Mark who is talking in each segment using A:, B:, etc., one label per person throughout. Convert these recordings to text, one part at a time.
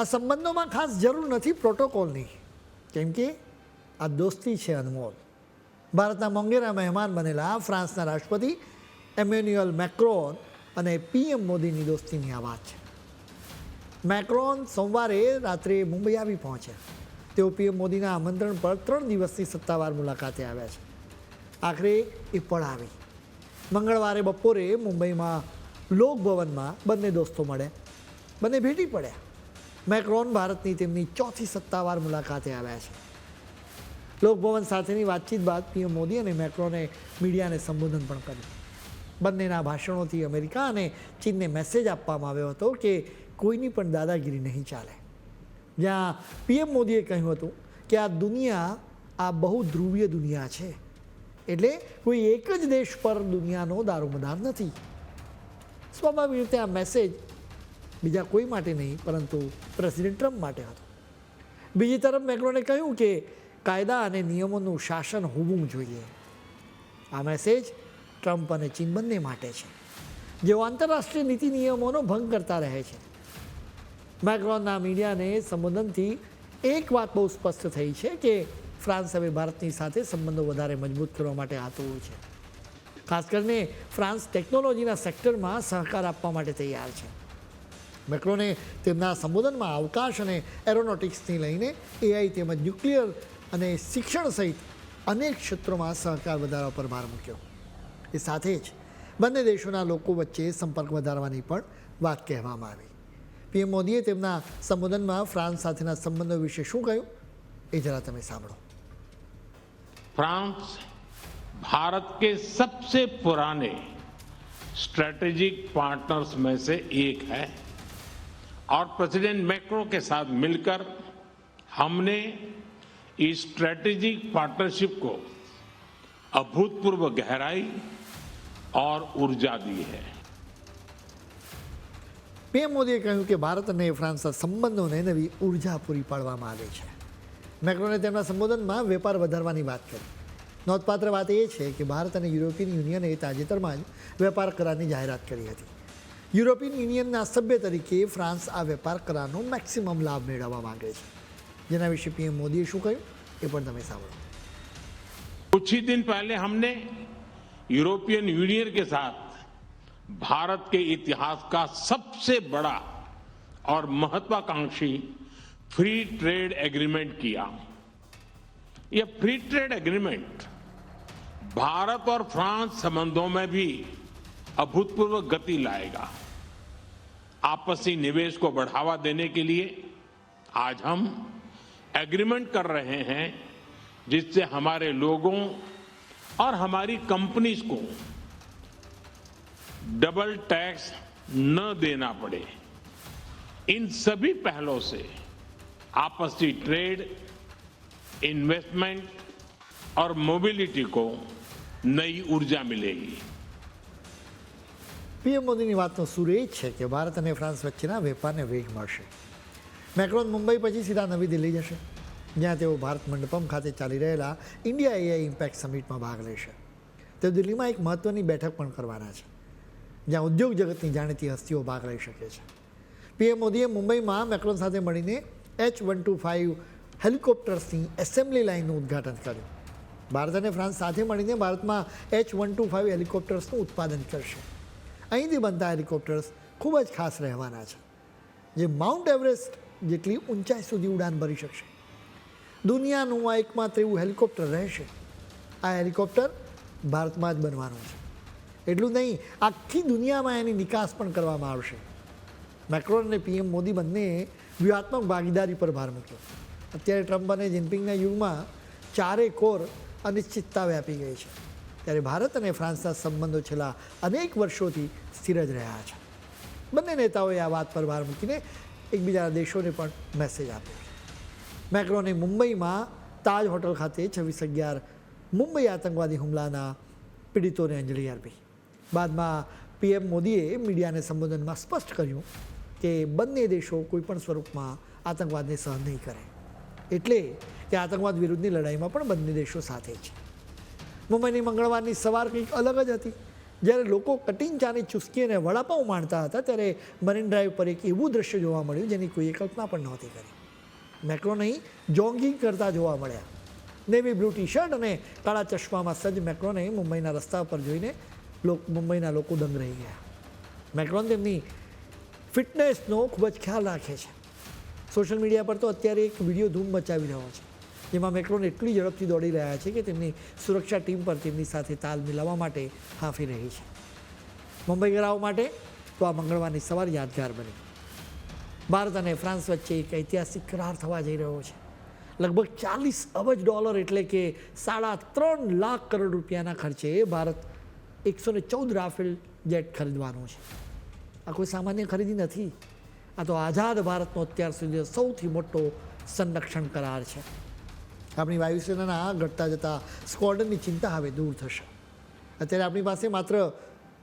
A: આ સંબંધોમાં ખાસ જરૂર નથી પ્રોટોકોલની. કેમ કે આ દોસ્તી છે અનમોલ. ભારતના મોંઘેરા મહેમાન બનેલા ફ્રાન્સના રાષ્ટ્રપતિ એમ્યુન્યુઅલ મેક્રોન અને પીએમ મોદીની દોસ્તીની આ વાત છે. મેક્રોન સોમવારે રાત્રે મુંબઈ આવી પહોંચ્યા. તેઓ પીએમ મોદીના આમંત્રણ પર ત્રણ દિવસની સત્તાવાર મુલાકાતે આવ્યા છે. આખરે એ પળ આવી. મંગળવારે બપોરે મુંબઈમાં લોકભવનમાં બંને દોસ્તો મળ્યા. બંને ભેટી પડ્યા. મેક્રોન ભારતની તેમની ચોથી સત્તાવાર મુલાકાતે આવ્યા છે. લોકભવન સાથેની વાતચીત બાદ પીએમ મોદી અને મેક્રોને મીડિયાને સંબોધન પણ કર્યું. બંનેના ભાષણોથી અમેરિકા અને ચીનને મેસેજ આપવામાં આવ્યો હતો કે કોઈની પણ દાદાગીરી નહીં ચાલે. જ્યાં પીએમ મોદીએ કહ્યું હતું કે આ દુનિયા આ બહુ ધ્રુવીય દુનિયા છે. એટલે કોઈ એક જ દેશ પર દુનિયાનો દારૂમદાર નથી. સ્વાભાવિક રીતે આ મેસેજ બીજા કોઈ માટે નહીં, પરંતુ પ્રેસિડેન્ટ ટ્રમ્પ માટે હતો. બીજી તરફ મેક્રોને કહ્યું કે કાયદા અને નિયમોનું શાસન હોવું જોઈએ. આ મેસેજ ટ્રમ્પ અને ચીન બંને માટે છે. જેઓ આંતરરાષ્ટ્રીય નીતિ નિયમોનો ભંગ કરતા રહે છે. મેક્રોનના મીડિયાને સંબોધનથી એક વાત બહુ સ્પષ્ટ થઈ છે કે ફ્રાન્સ હવે ભારતની સાથે સંબંધો વધારે મજબૂત કરવા માટે આતુર છે. ખાસ કરીને ફ્રાન્સ ટેકનોલોજીના સેક્ટરમાં સહકાર આપવા માટે તૈયાર છે. મેક્રોને તેમના સંબોધનમાં અવકાશ અને એરોનોટિક્સથી લઈને એઆઈ તેમજ ન્યુક્લિયર અને શિક્ષણ સહિત અનેક ક્ષેત્રોમાં સહકાર વધારવા પર ભાર મૂક્યો એ સાથે જ બંને દેશોના લોકો વચ્ચે સંપર્ક વધારવાની પણ વાત કહેવામાં આવી પીએમ મોદીએ તેમના સંબોધનમાં ફ્રાન્સ સાથેના સંબંધો વિશે શું કહ્યું એ જરા તમે સાંભળો
B: फ्रांस भारत के सबसे पुराने स्ट्रेटेजिक पार्टनर्स में से एक है और प्रेसिडेंट मैक्रो के साथ मिलकर हमने इस स्ट्रेटेजिक पार्टनरशिप को अभूतपूर्व गहराई और ऊर्जा दी है
A: પીએમ મોદીએ કહ્યું કે ભારત અને ફ્રાન્સના સંબંધોને નવી ઉર્જા પૂરી પાડવામાં આવે છે મેક્રોને તેમના સંબોધનમાં વેપાર વધારવાની વાત કરી નોંધપાત્ર વાત એ છે કે ભારત અને યુરોપિયન યુનિયને તાજેતરમાં જ વેપાર કરારની જાહેરાત કરી હતી યુરોપિયન યુનિયનના સભ્ય તરીકે ફ્રાન્સ આ વેપાર કરારનો મેક્સિમમ લાભ મેળવવા માંગે છે જેના વિશે પીએમ મોદીએ શું કહ્યું એ પણ તમે સાંભળો
B: कुछ ही दिन पहले हमने यूरोपियन यूनियन के साथ भारत के इतिहास का सबसे बड़ा और महत्वाकांक्षी फ्री ट्रेड एग्रीमेंट किया यह फ्री ट्रेड एग्रीमेंट भारत और फ्रांस संबंधों में भी अभूतपूर्व गति लाएगा। आपसी निवेश को बढ़ावा देने के लिए आज हम एग्रीमेंट कर रहे हैं, जिससे हमारे लोगों और हमारी कंपनीज़ को डबल टैक्स न देना पड़े। इन सभी पहलों से आपसी ट्रेड इन्वेस्टमेंट और मोबिलिटी को नई ऊर्जा मिलेगी।
A: પીએમ મોદીની વાતનો સૂર એ છે કે ભારત અને ફ્રાન્સ વચ્ચેના વેપારને વેગ મળશે. મેક્રોન મુંબઈ પછી સીધા નવી દિલ્હી જશે, જ્યાં તેઓ ભારત મંડપમ ખાતે ચાલી રહેલા ઇન્ડિયા એઆઈ ઇમ્પેક્ટ સમિટમાં ભાગ લેશે. તેઓ દિલ્હીમાં એક મહત્ત્વની બેઠક પણ કરવાના છે, જ્યાં ઉદ્યોગ જગતની જાણીતી હસ્તીઓ ભાગ લઈ શકે છે. પીએમ મોદીએ મુંબઈમાં મેક્રોન સાથે મળીને એચ વન ટુ ફાઇવ હેલિકોપ્ટર્સની એસેમ્બલી લાઇનનું ઉદ્ઘાટન કર્યું. ભારત અને ફ્રાન્સ સાથે મળીને ભારતમાં એચ વન ટુ ફાઇવ હેલિકોપ્ટર્સનું ઉત્પાદન કરશે. અહીંથી બનતા હેલિકોપ્ટર્સ ખૂબ જ ખાસ રહેવાના છે, જે માઉન્ટ એવરેસ્ટ જેટલી ઊંચાઈ સુધી ઉડાન ભરી શકશે. દુનિયાનું આ એકમાત્ર એવું હેલિકોપ્ટર રહેશે. આ હેલિકોપ્ટર ભારતમાં જ બનવાનું છે. એટલું નહીં, આખી દુનિયામાં એની નિકાસ પણ કરવામાં આવશે. મેક્રોન અને પીએમ મોદી બંને વ્યૂહાત્મક ભાગીદારી પર ભાર મૂક્યો. અત્યારે ટ્રમ્પ અને જિનપિંગના યુગમાં ચારે કોર અનિશ્ચિતતા વ્યાપી ગઈ છે. ત્યારે ભારત અને ફ્રાન્સના સંબંધો છેલ્લા અનેક વર્ષોથી સ્થિર જ રહ્યા છે. બંને નેતાઓએ આ વાત પર ભાર મૂકીને એકબીજાના દેશોને પણ મેસેજ આપ્યો મેક્રોને મુંબઈમાં તાજ હોટલ ખાતે છવ્વીસ અગિયાર મુંબઈ આતંકવાદી હુમલાના પીડિતોને અંજલિ આપી બાદમાં પીએમ મોદીએ મીડિયાને સંબોધનમાં સ્પષ્ટ કર્યું કે બંને દેશો કોઈપણ સ્વરૂપમાં આતંકવાદને સહન નહીં કરે. એટલે કે આતંકવાદ વિરુદ્ધની લડાઈમાં પણ બંને દેશો સાથે છે. મુંબઈની મંગળવારની સવાર કંઈક અલગ જ હતી. જ્યારે લોકો કટિંગ ચાની ચુસ્કી અને વડાપાઉં માણતા હતા, ત્યારે મરીન ડ્રાઈવ પર એક એવું દ્રશ્ય જોવા મળ્યું જેની કોઈએ કલ્પના પણ નહોતી કરી. મેક્રો નહીં જોગિંગ કરતા જોવા મળ્યા. નેવી બ્લુ ટી શર્ટ અને કાળા ચશ્મામાં સજ્જ મેક્રોને મુંબઈના રસ્તા પર જોઈને મુંબઈના લોકો દંગ રહી ગયા. મેક્રોન તેમની ફિટનેસનો ખૂબ જ ખ્યાલ રાખે છે. સોશિયલ મીડિયા પર તો અત્યારે એક વીડિયો ધૂમ મચાવી રહ્યો છે. જેમાં મેક્રોન એટલી ઝડપથી દોડી રહ્યા છે કે તેમની સુરક્ષા ટીમ પર તેમની સાથે તાલ મિલાવવા માટે હાંફી રહી છે. મુંબઈ મુંબઈગરાઓ માટે તો આ મંગળવારની સવાર યાદગાર બની. ભારત અને ફ્રાન્સ વચ્ચે એક ઐતિહાસિક કરાર થવા જઈ રહ્યો છે. લગભગ ચાલીસ અબજ ડોલર એટલે કે સાડા ત્રણ લાખ કરોડ રૂપિયાના ખર્ચે ભારત એકસો ને ચૌદ રાફેલ જેટ ખરીદવાનું છે. આ કોઈ સામાન્ય ખરીદી નથી. આ તો આઝાદ ભારતનો અત્યાર સુધી સૌથી મોટો સંરક્ષણ કરાર છે. આપણી વાયુસેનાના ઘટતા જતા સ્કોડનની ચિંતા હવે દૂર થશે. અત્યારે આપણી પાસે માત્ર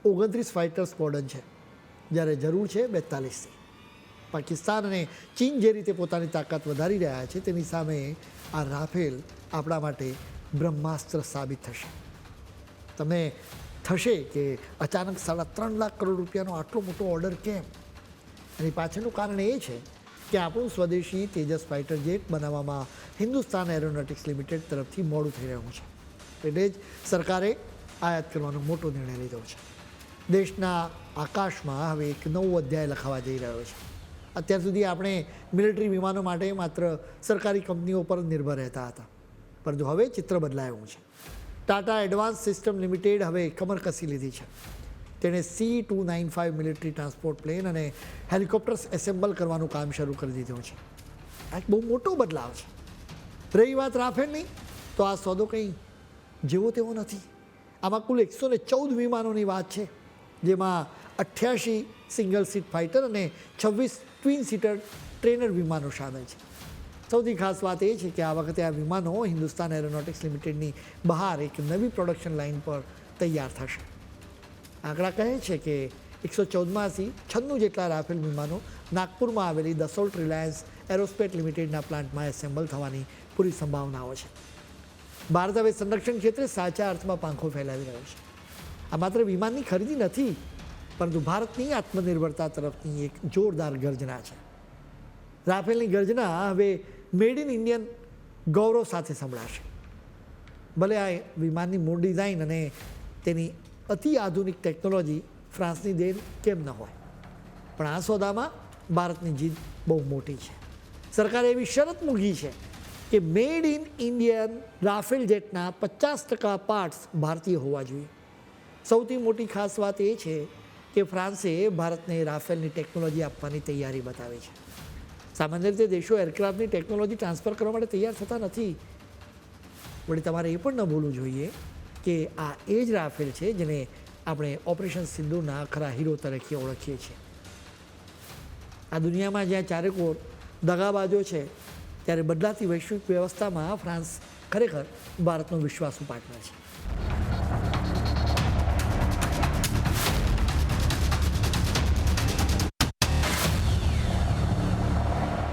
A: ઓગણત્રીસ ફાઇટર સ્કોડન છે, જ્યારે જરૂર છે બેતાલીસથી પાકિસ્તાન અને ચીન જે રીતે પોતાની તાકાત વધારી રહ્યા છે, તેની સામે આ રાફેલ આપણા માટે બ્રહ્માસ્ત્ર સાબિત થશે. તમે થશે કે અચાનક સાડા ત્રણ લાખ કરોડ રૂપિયાનો આટલો મોટો ઓર્ડર કેમ? એની પાછળનું કારણ એ છે કે આપણું સ્વદેશી તેજસ ફાઇટર જેટ બનાવવામાં હિન્દુસ્તાન એરોનોટિક્સ લિમિટેડ તરફથી મોડું થઈ રહ્યું છે. એટલે જ સરકારે આયાત કરવાનો મોટો નિર્ણય લીધો છે. દેશના આકાશમાં હવે એક નવો અધ્યાય લખાવા જઈ રહ્યો છે. અત્યાર સુધી આપણે મિલિટરી વિમાનો માટે માત્ર સરકારી કંપનીઓ પર નિર્ભર રહેતા હતા. પરંતુ હવે ચિત્ર બદલાયું છે. ટાટા એડવાન્સ સિસ્ટમ લિમિટેડ હવે કમર કસી લીધી છે. તેણે C two nine five military transport plane અને હેલિકોપ્ટર્સ એસેમ્બલ કરવાનું કામ શરૂ કરી દીધું છે. આ બહુ મોટો બદલાવ છે. રહી વાત રાફેલની, તો આ સોદો કંઈ જેવો તેવો નથી. આમાં કુલ એકસો ને ચૌદ વિમાનોની વાત છે, જેમાં અઠ્યાસી સિંગલ સીટ ફાઇટર અને છવ્વીસ ટ્વિન સીટર ટ્રેનર વિમાનો સામેલ છે. સૌથી ખાસ વાત એ છે કે આ વખતે આ વિમાનો હિન્દુસ્તાન એરોનોટિક્સ લિમિટેડની બહાર એક નવી પ્રોડક્શન લાઇન પર તૈયાર થશે. આંકડા કહે છે કે એકસો ચૌદમાંથી છન્નું જેટલા રાફેલ વિમાનો નાગપુરમાં આવેલી દસોલ્ટ રિલાયન્સ એરોસ્પેટ લિમિટેડના પ્લાન્ટમાં એસેમ્બલ થવાની પૂરી સંભાવનાઓ છે. ભારત હવે સંરક્ષણ ક્ષેત્રે સાચા અર્થમાં પાંખો ફેલાવી રહ્યો છે. આ માત્ર વિમાનની ખરીદી નથી, પરંતુ ભારતની આત્મનિર્ભરતા તરફની એક જોરદાર ગર્જના છે. રાફેલની ગર્જના હવે મેડ ઇન ઇન્ડિયન ગૌરવ સાથે સંભળાશે. ભલે આ વિમાનની મૂળ ડિઝાઇન અને તેની અતિ આધુનિક ટેકનોલોજી ફ્રાન્સની દેન કેમ ન હોય? પણ આ સોદામાં ભારતની જીત બહુ મોટી છે. સરકારે એવી શરત મૂકી છે કે મેડ ઇન ઇન્ડિયન રાફેલ જેટના પચાસ ટકા પાર્ટ્સ ભારતીય હોવા જોઈએ. સૌથી મોટી ખાસ વાત એ છે કે ફ્રાન્સે ભારતને રાફેલની ટેકનોલોજી આપવાની તૈયારી બતાવી છે. સામાન્ય રીતે દેશો એરક્રાફ્ટની ટેકનોલોજી ટ્રાન્સફર કરવા માટે તૈયાર થતા નથી. વળી તમારે એ પણ ન ભૂલવું જોઈએ કે આ એ જ રાફેલ છે જેને આપણે ઓપરેશન સિંધુના ખરા હીરો તરીકે ઓળખીએ છીએ. આ દુનિયામાં જ્યાં ચારેકોર દગાબાજો છે, ત્યારે બદલાતી વૈશ્વિક વ્યવસ્થામાં ફ્રાન્સ ખરેખર ભારતનો વિશ્વાસુ પાર્ટનર છે.